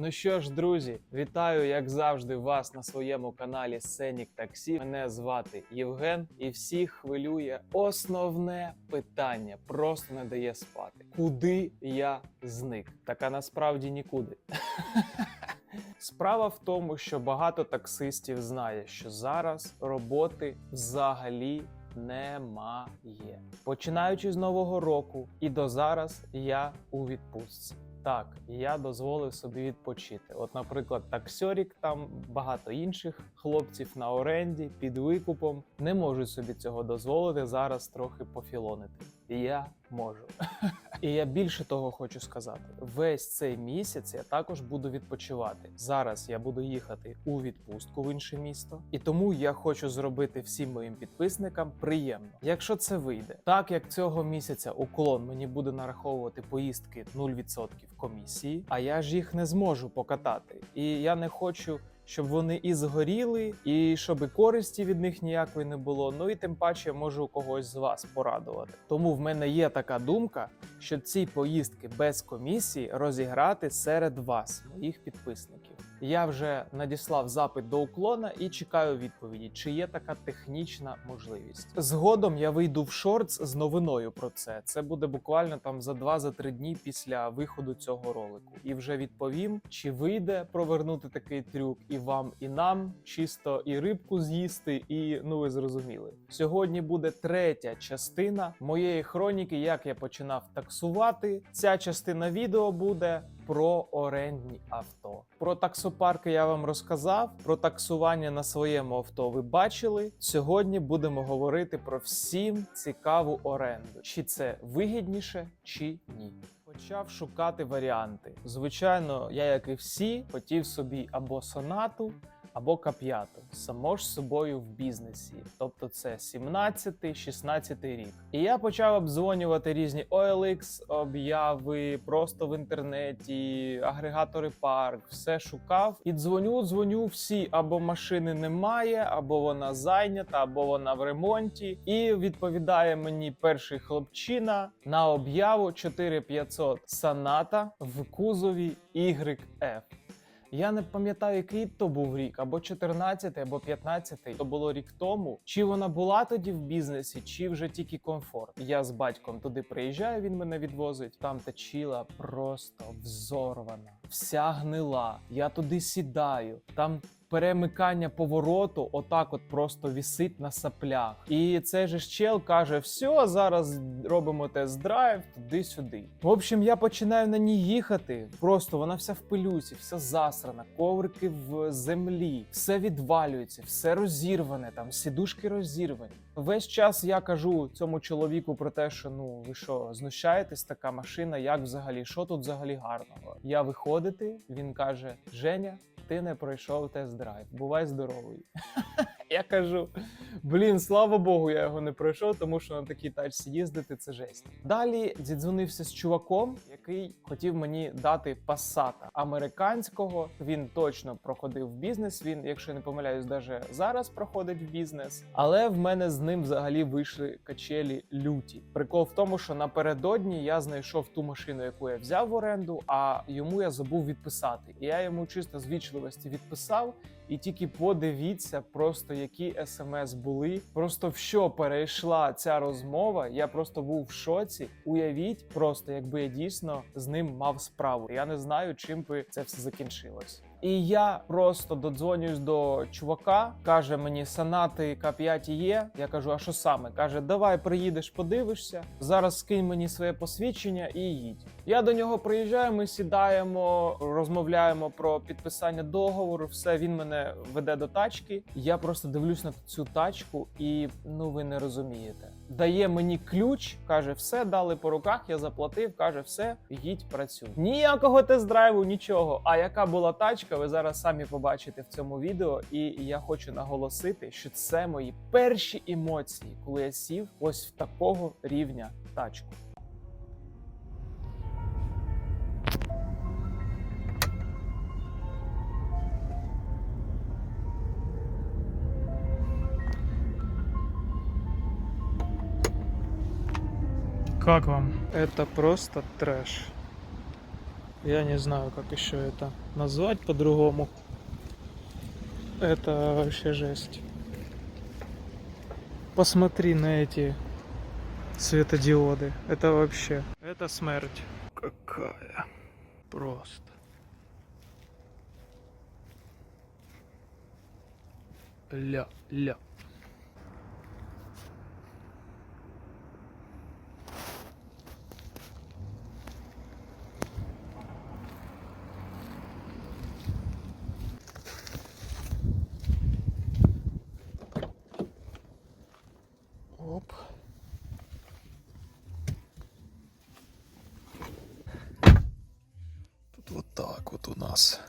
Ну що ж, друзі, вітаю, як завжди, вас на своєму каналі Сенік Таксі. Мене звати Євген, і всіх хвилює основне питання, просто не дає спати. Куди я зник? Так а насправді нікуди. Справа в тому, що багато таксистів знає, що зараз роботи взагалі немає. Починаючи з нового року і до зараз я у відпустці. Так, я дозволив собі відпочити. От, наприклад, таксьорік, там багато інших хлопців на оренді під викупом не можуть собі цього дозволити зараз трохи пофілонити. Я можу. І я більше того хочу сказати: весь цей місяць я також буду відпочивати. Зараз я буду їхати у відпустку в інше місто, і тому я хочу зробити всім моїм підписникам приємно, якщо це вийде. Так як цього місяця уклон мені буде нараховувати поїздки 0% комісії, а я ж їх не зможу покатати. І я не хочу. Щоб вони і згоріли, і щоб користі від них ніякої не було. Ну і тим паче я можу когось з вас порадувати. Тому в мене є така думка, що ці поїздки без комісії розіграти серед вас, моїх підписників. Я вже надіслав запит до уклона і чекаю відповіді, чи є така технічна можливість. Згодом я вийду в шортс з новиною про це. Це буде буквально там за 2-3 дні після виходу цього ролику. І вже відповім, чи вийде провернути такий трюк і вам, і нам, чисто і рибку з'їсти, і ну ви зрозуміли. Сьогодні буде третя частина моєї хроніки, як я починав таксувати. Ця частина відео буде про орендні авто. Про таксопарки я вам розказав. Про таксування на своєму авто ви бачили. Сьогодні будемо говорити про всім цікаву оренду. Чи це вигідніше, чи ні. Почав шукати варіанти. Звичайно, я, як і всі, хотів собі або сонату, або кап'яту, само ж собою в бізнесі. Тобто це 17-16 рік. І я почав обдзвонювати різні OLX, обяви, просто в інтернеті, агрегатори парк, все шукав. І дзвоню, дзвоню всі, або машини немає, або вона зайнята, або вона в ремонті. І відповідає мені перший хлопчина на об'яву 4500 Саната в кузові YF. Я не пам'ятаю, який то був рік, або 14, або 15. То було рік тому. Чи вона була тоді в бізнесі, чи вже тільки комфорт. Я з батьком туди приїжджаю, він мене відвозить. Там течіла просто взорвана, вся гнила. Я туди сідаю. Там перемикання повороту, отак, от просто вісить на саплях. І цей же щел каже: все, зараз робимо тест-драйв туди-сюди. В общем, я починаю на ній їхати. Просто вона вся в пилюці, вся засрана, коврики в землі, все відвалюється, все розірване, там сідушки розірвані. Весь час я кажу цьому чоловіку про те, що ну ви що, знущаєтесь, така машина, як взагалі, що тут взагалі гарного? Я виходити, він каже: Женя, ти не пройшов тест-драйв. Бувай здоровий. Я кажу: блін, слава Богу, я його не пройшов, тому що на такій тачці їздити це жесть. Далі зідзвонився з чуваком, який хотів мені дати пасата американського. Він точно проходив бізнес. Він, якщо не помиляюсь, даже зараз проходить в бізнес. Але в мене з ним взагалі вийшли качелі люті. Прикол в тому, що напередодні я знайшов ту машину, яку я взяв в оренду, а йому я забув відписати. І я йому чисто з вічливості відписав. І тільки подивіться, просто які смс були. Просто в що перейшла ця розмова. Я просто був в шоці. Уявіть, просто якби я дійсно з ним мав справу. Я не знаю, чим би це все закінчилось. І я просто додзвонююсь до чувака, каже мені санати К5 є. Я кажу, а що саме? Каже, давай приїдеш, подивишся. Зараз скинь мені своє посвідчення і їдь. Я до нього приїжджаю, ми сідаємо, розмовляємо про підписання договору. Все він мене веде до тачки. Я просто дивлюсь на цю тачку, і ну ви не розумієте. Дає мені ключ, каже, все дали по руках. Я заплатив. каже, все, їдь, працюй. Ніякого тест-драйву, нічого. А яка була тачка? Ви зараз самі побачите в цьому відео. І я хочу наголосити, що це мої перші емоції, коли я сів ось в такого рівня тачку. Как вам? Это просто трэш. Я не знаю, как еще это назвать по-другому. Это вообще жесть. Посмотри на эти светодиоды. Это вообще... Это смерть. Какая. Просто. Ля-ля. Оп. Тут вот так вот у нас.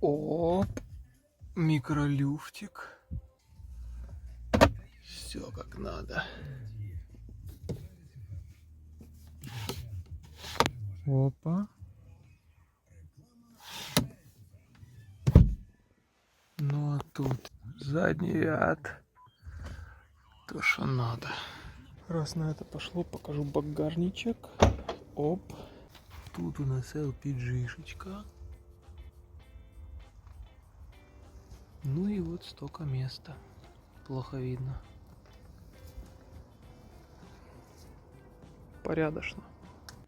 Оп. Микролюфтик. Все как надо. Опа. Ну а тут задний ряд. То, что надо. Раз на это пошло, покажу багажничек. Оп. Тут у нас LPG-шечка. Ну и вот столько места. Плохо видно. Порядочно.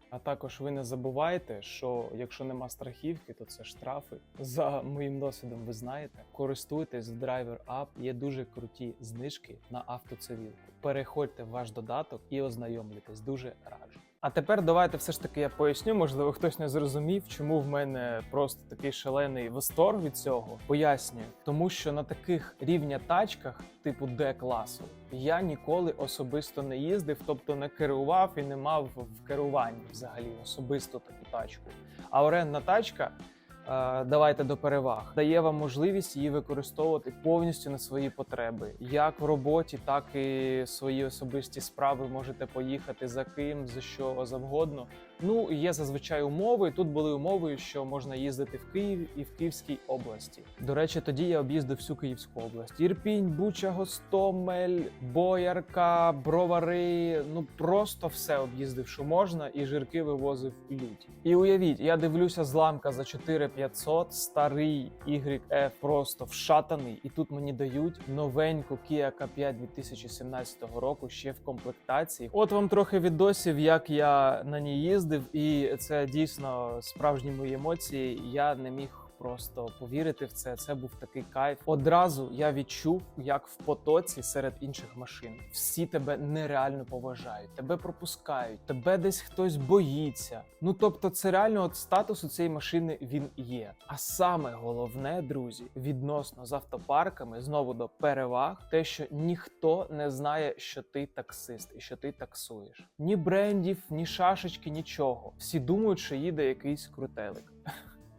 А також ви не забувайте, що якщо нема страхівки, то це штрафи. За моїм досвідом, ви знаєте. Користуйтесь Driver App, є дуже круті знижки на автоцивілку. Переходьте в ваш додаток і ознайомлюйтесь. Дуже раджу. А тепер давайте все ж таки я поясню. Можливо, хтось не зрозумів, чому в мене просто такий шалений восторг від цього. Пояснюю, тому що на таких рівня тачках, типу D класу, я ніколи особисто не їздив, тобто не керував і не мав в керуванні взагалі особисто таку тачку. А орендна тачка. Е, Давайте до переваг дає вам можливість її використовувати повністю на свої потреби, як в роботі, так і свої особисті справи можете поїхати за ким, за що завгодно. Ну є зазвичай умови. Тут були умови, що можна їздити в Києві і в Київській області. До речі, тоді я об'їздив всю Київську область: Ірпінь, Буча, Гостомель, Боярка, Бровари. Ну просто все об'їздив, що можна, і жирки вивозив люті. І уявіть, я дивлюся зламка за 4500, старий YF просто вшатаний, і тут мені дають новеньку Kia K5 2017 року ще в комплектації. От вам трохи відосів, як я на ній їздив, і це дійсно справжні мої емоції. Я не міг. Просто повірити в це, це був такий кайф. Одразу я відчув, як в потоці серед інших машин всі тебе нереально поважають, тебе пропускають, тебе десь хтось боїться. Ну тобто, це реально от статус у цієї машини він є. А саме головне, друзі, відносно з автопарками, знову до переваг, те, що ніхто не знає, що ти таксист і що ти таксуєш. Ні брендів, ні шашечки, нічого. Всі думають, що їде якийсь крутелик.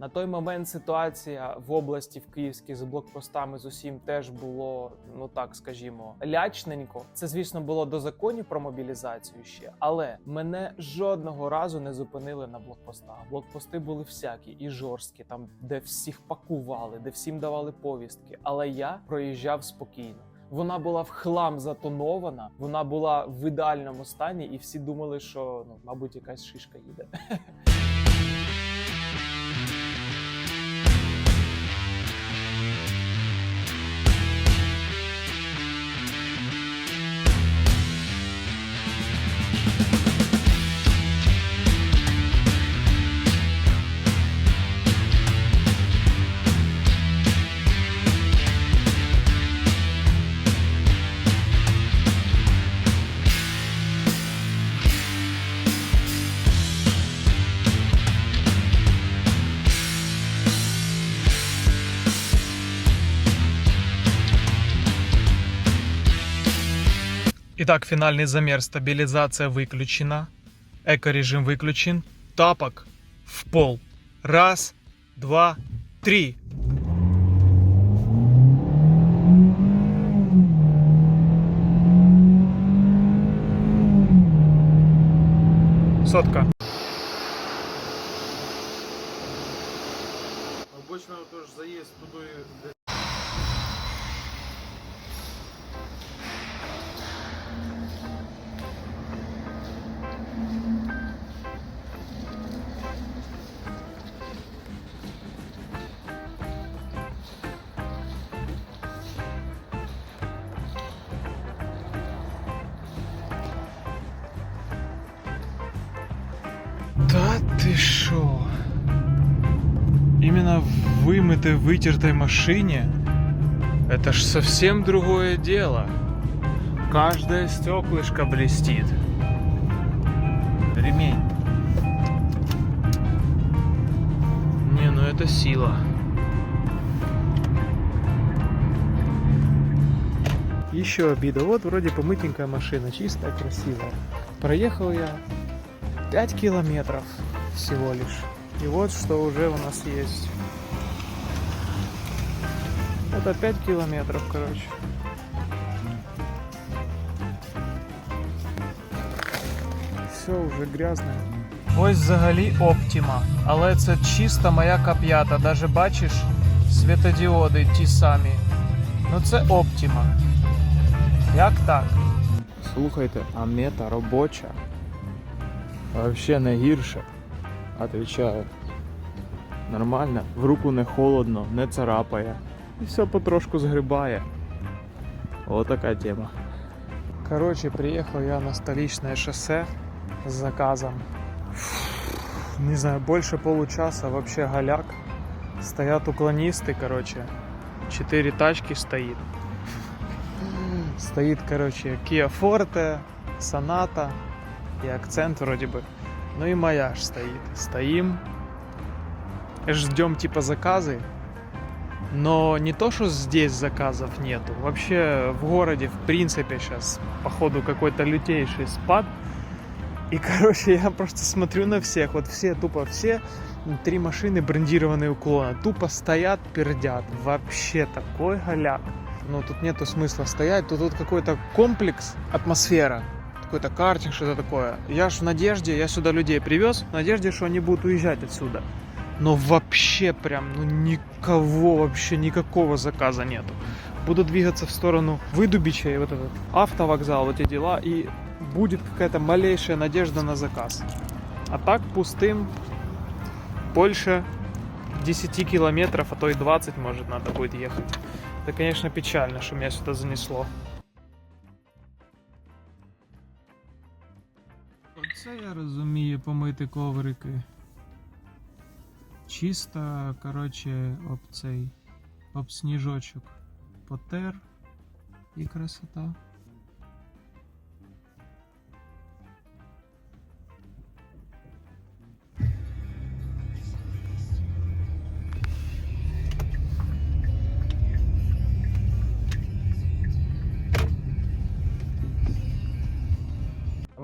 На той момент ситуація в області в Київській з блокпостами з усім теж було, ну так скажімо, лячненько. Це, звісно, було до законів про мобілізацію ще, але мене жодного разу не зупинили на блокпостах. Блокпости були всякі і жорсткі, там де всіх пакували, де всім давали повістки. Але я проїжджав спокійно. Вона була в хлам затонована, вона була в ідеальному стані, і всі думали, що ну, мабуть, якась шишка їде. Итак, финальный замер, стабилизация выключена, эко-режим выключен, тапок в пол. Раз, два, три. Сотка. Обычно тоже заезд туда В вымытой, вытертой машине это ж совсем другое дело. Каждое стеклышко блестит. Ремень. Не, ну это сила. Еще обида. Вот вроде помытенькая машина, чистая, красивая. Проехал я 5 километров всего лишь. И вот что уже у нас есть. Это 5 километров, короче. Все уже грязное. Ось взагалі Optima, але це чиста моя кап'ята. Даже бачиш світодіоди ті самі. Ну це Optima. Як так? Слухайте, а мета робоча. Вообще не гірше. Отвечаю. Нормально, в руку не холодно, не царапає. І все потрошку згрибає. Вот така тема. Короче, приехал я на столичное шоссе с заказом. Не знаю, больше получаса вообще голяк. Стоят уклонисты, короче. Четыре тачки стоит. Стоит, короче, Kia Forte, Sonata и акцент вроде бы. Ну и моя ж стоит. Стоим, ждем типа заказы. Но не то, что здесь заказов нету. Вообще в городе, в принципе, сейчас, походу, какой-то лютейший спад. И, короче, я просто смотрю на всех. Вот все, тупо все, три машины брендированные уклона. Тупо стоят, пердят. Вообще такой голяк. Ну, тут нету смысла стоять. Тут, тут какой-то комплекс, атмосфера. Какой-то картинг, что-то такое. Я ж в надежде, я сюда людей привез, в надежде, что они будут уезжать отсюда. Но вообще прям, ну никого, вообще никакого заказа нету. Буду двигаться в сторону Выдубича и вот этот автовокзал, вот эти дела, и будет какая-то малейшая надежда на заказ. А так пустым больше 10 километров, а то и 20 может надо будет ехать. Это, конечно, печально, что меня сюда занесло. Я розумію помити коврики. Чисто, коротше, об цей об сніжочок потер і красота.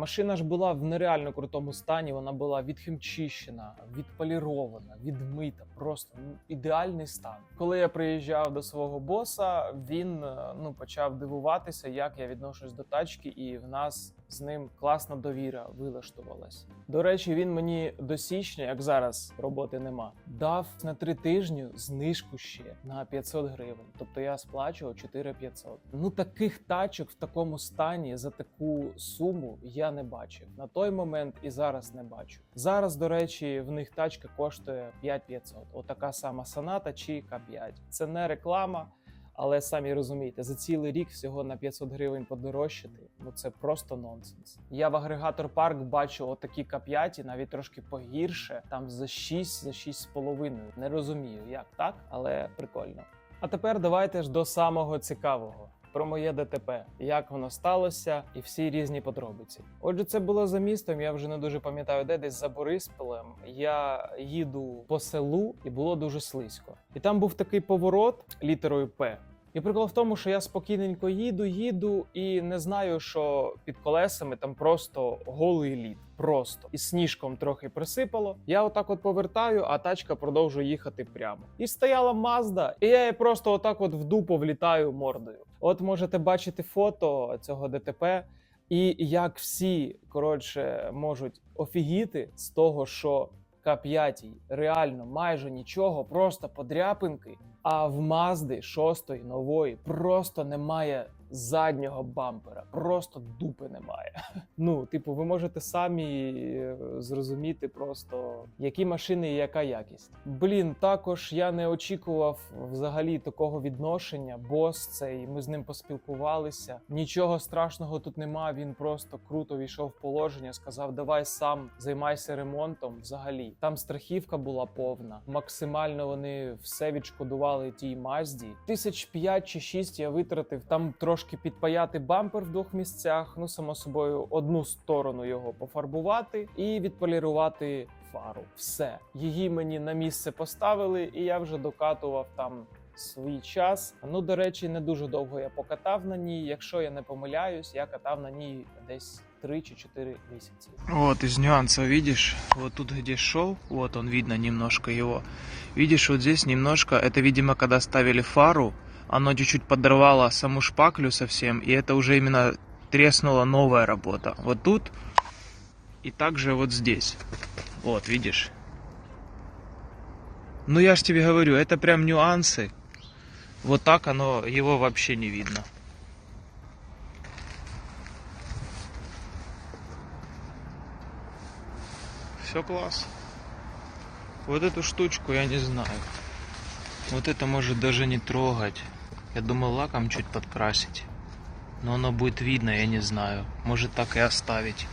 Машина ж була в нереально крутому стані. Вона була відхімчищена, відполірована, відмита. Просто ну, ідеальний стан. Коли я приїжджав до свого боса, він е, ну почав дивуватися, як я відношусь до тачки, і в нас з ним класна довіра вилаштувалась. До речі, він мені до січня, як зараз роботи нема, дав на три тижні знижку ще на 500 гривень. Тобто я сплачував 4500. Ну таких тачок в такому стані за таку суму я не бачив. На той момент і зараз не бачу. Зараз, до речі, в них тачка коштує 5500. Отака сама Sonata чи К5. Це не реклама. Але самі розумієте, за цілий рік всього на 500 гривень подорожчати, ну це просто нонсенс. Я в агрегатор парк бачу отакі кап'яті, навіть трошки погірше, там за 6, за 6,5. Не розумію, як так, але прикольно. А тепер давайте ж до самого цікавого. Про моє ДТП, як воно сталося, і всі різні подробиці. Отже, це було за містом. Я вже не дуже пам'ятаю, де десь за Борисполем. Я їду по селу, і було дуже слизько. І там був такий поворот літерою П. І прикол в тому, що я спокійненько їду, їду і не знаю, що під колесами там просто голий лід. Просто і сніжком трохи присипало. Я отак от повертаю, а тачка продовжує їхати прямо. І стояла Мазда, і я просто отак от в дупу влітаю мордою. От можете бачити фото цього ДТП. І як всі коротше можуть офігіти з того, що К5 реально майже нічого, просто подряпинки. А в Мазди шостої нової просто немає заднього бампера, просто дупи немає. Ну, типу, ви можете самі е, зрозуміти просто, які машини і яка якість. Блін, також я не очікував взагалі такого відношення. Бос цей, ми з ним поспілкувалися. Нічого страшного тут нема. Він просто круто війшов в положення, сказав: Давай сам займайся ремонтом. Взагалі там страхівка була повна. Максимально вони все відшкодували тій мазді. Тисяч п'ять чи шість я витратив там трошки підпаяти бампер в двох місцях. Ну само собою, одну сторону його пофарбувати і відполірувати фару. Все її мені на місце поставили, і я вже докатував там. Свій час. Ну, до речі, не дуже довго я покатав на ній. Якщо я не помиляюсь, я катав на ній десь 3 чи 4 місяці. Вот из нюансов, видишь, вот тут где шел, вот он видно немножко его. Видишь, вот здесь немножко, это, видимо, когда ставили фару, оно чуть-чуть подорвало саму шпаклю совсем, и это уже именно треснула новая работа. Вот тут и также вот здесь. Вот, видишь? Ну я ж тебе говорю, это прям нюансы. Вот так оно, его вообще не видно. Все класс. Вот эту штучку я не знаю. Вот это может даже не трогать. Я думал лаком чуть подкрасить. Но оно будет видно, я не знаю. Может так и оставить.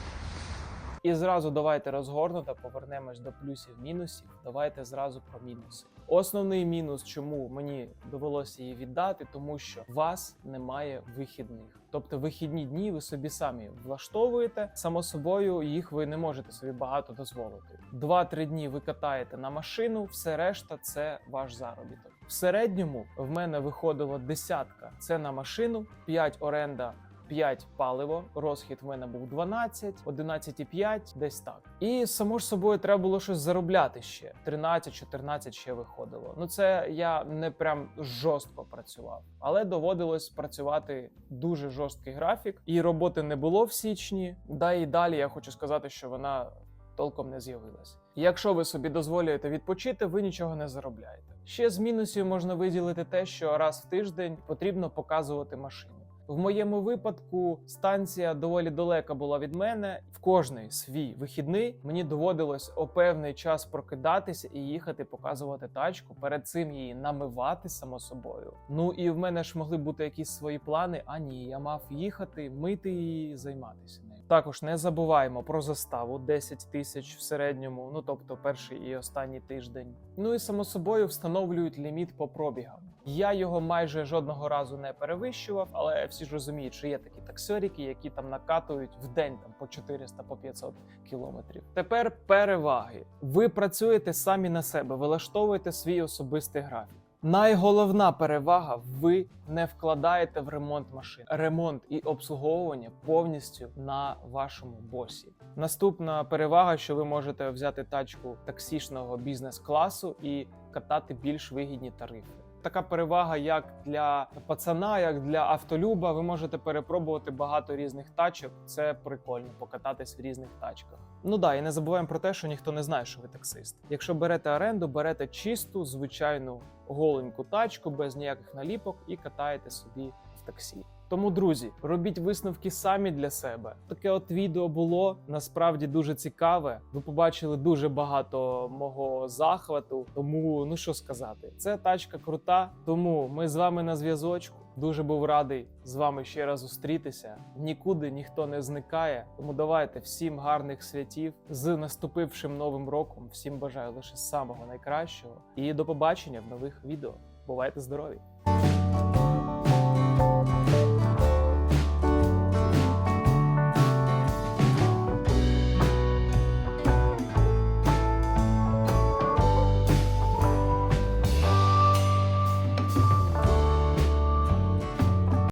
І зразу давайте розгорнуто повернемось до плюсів-мінусів. Давайте зразу про мінуси. Основний мінус, чому мені довелося її віддати, тому що у вас немає вихідних. Тобто вихідні дні ви собі самі влаштовуєте. Само собою їх ви не можете собі багато дозволити. Два-три дні ви катаєте на машину, все решта це ваш заробіток. Середньому в мене виходило десятка. Це на машину, 5 оренда 5 паливо, розхід в мене був 12, 11,5, десь так. І само ж собою треба було щось заробляти ще. 13-14 ще виходило. Ну це я не прям жорстко працював, але доводилось працювати дуже жорсткий графік, і роботи не було в січні. Да і далі я хочу сказати, що вона толком не з'явилась. Якщо ви собі дозволюєте відпочити, ви нічого не заробляєте. Ще з мінусів можна виділити те, що раз в тиждень потрібно показувати машину. В моєму випадку станція доволі далека була від мене. В кожний свій вихідний мені доводилось о певний час прокидатися і їхати показувати тачку. Перед цим її намивати само собою. Ну і в мене ж могли бути якісь свої плани. А ні, я мав їхати, мити її, займатися. Також не забуваємо про заставу 10 тисяч в середньому, ну тобто перший і останній тиждень. Ну і само собою встановлюють ліміт по пробігам. Я його майже жодного разу не перевищував, але всі ж розуміють, що є такі таксеріки, які там накатують в день там по 400 по 500 кілометрів. Тепер переваги. Ви працюєте самі на себе, вилаштовуєте свій особистий графік. Найголовна перевага ви не вкладаєте в ремонт машин. Ремонт і обслуговування повністю на вашому босі. Наступна перевага, що ви можете взяти тачку таксішного бізнес-класу і катати більш вигідні тарифи. Така перевага, як для пацана, як для автолюба. Ви можете перепробувати багато різних тачок. Це прикольно покататись в різних тачках. Ну да, і не забуваємо про те, що ніхто не знає, що ви таксист. Якщо берете оренду, берете чисту, звичайну голеньку тачку без ніяких наліпок і катаєте собі в таксі. Тому, друзі, робіть висновки самі для себе. Таке от відео було насправді дуже цікаве. Ви побачили дуже багато мого захвату. Тому ну що сказати, це тачка крута. Тому ми з вами на зв'язочку. Дуже був радий з вами ще раз зустрітися. Нікуди ніхто не зникає. Тому давайте всім гарних святів з наступившим новим роком. Всім бажаю лише самого найкращого. І до побачення в нових відео. Бувайте здорові!